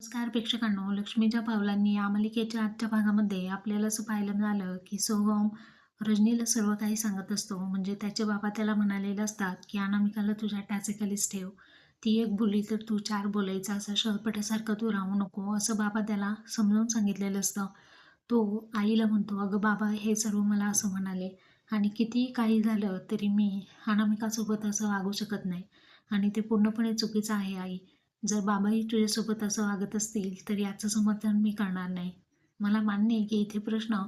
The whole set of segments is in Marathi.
नमस्कार प्रेक्षकांनो लक्ष्मीच्या पावलांनी या मालिकेच्या आजच्या भागामध्ये आपल्याला असं पाहायला मिळालं की सोहम रजनीला सर्व काही सांगत असतो. म्हणजे त्याचे बाबा त्याला म्हणालेले असतात की अनामिकाला तुझ्या टाचेखालीच ठेव. ती एक बोली तर तू चार बोलायचा असं शहरपटासारखं तू राहू नको असं बाबा त्याला समजावून सांगितलेलं असतं. तो आईला म्हणतो अगं बाबा हे सर्व मला असं म्हणाले. आणि कितीही काही झालं तरी मी अनामिकासोबत असं वागू शकत नाही. आणि ते पूर्णपणे चुकीचं आहे आई. जर बाबाही तुझ्यासोबत असं वागत असतील तर याचं समर्थन मी करणार नाही. मला मान्य आहे की इथे प्रश्न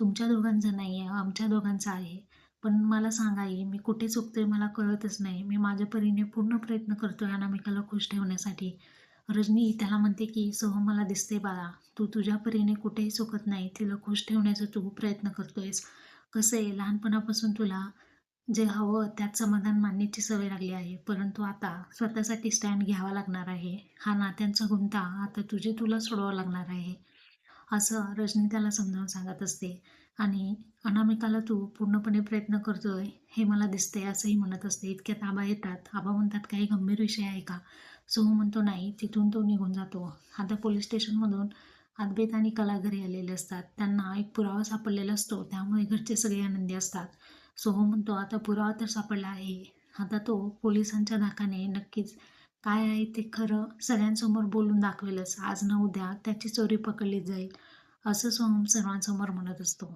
तुमच्या दोघांचा नाही आहे आमच्या दोघांचा आहे. पण मला सांगा आई मी कुठे चुकतोय मला कळतच नाही. मी माझ्या परीने पूर्ण प्रयत्न करतोय अनामिकाला खुश ठेवण्यासाठी. रजनी त्याला म्हणते की सह मला दिसते बाळा. तू तुझ्या परीने कुठेही चुकत नाही. तिला खुश ठेवण्याचा तू प्रयत्न करतोयस. कसं आहे लहानपणापासून तुला जे हवं त्यात समाधान मानण्याची सवय लागली आहे. परंतु आता स्वतःसाठी स्टँड घ्यावा लागणार आहे. हा नात्यांचा गुंता आता तुझी तुला सोडवा लागणार आहे. असं रजनी त्याला समजावून सांगत असते. आणि अनामिकाला तू पूर्णपणे प्रयत्न करतोय हे मला दिसते असंही म्हणत असते. इतक्यात आबा येतात. आबा म्हणतात काही गंभीर विषय आहे का? सोहू म्हणतो नाही. तिथून तो निघून जातो. आता पोलीस स्टेशनमधून अद्वैत आणि कला घरी आलेले असतात. त्यांना एक पुरावा सापडलेला असतो. त्यामुळे घरचे सगळे आनंदी असतात. सोहम हो म्हणतो आता पुरावा तर सापडला आहे. आता तो पोलिसांच्या धाकाने नक्कीच काय आहे ते खरं सगळ्यांसमोर बोलून दाखवेलच. आज न उद्या त्याची चोरी पकडली जाईल असं सोहम सर्वांसमोर म्हणत असतो.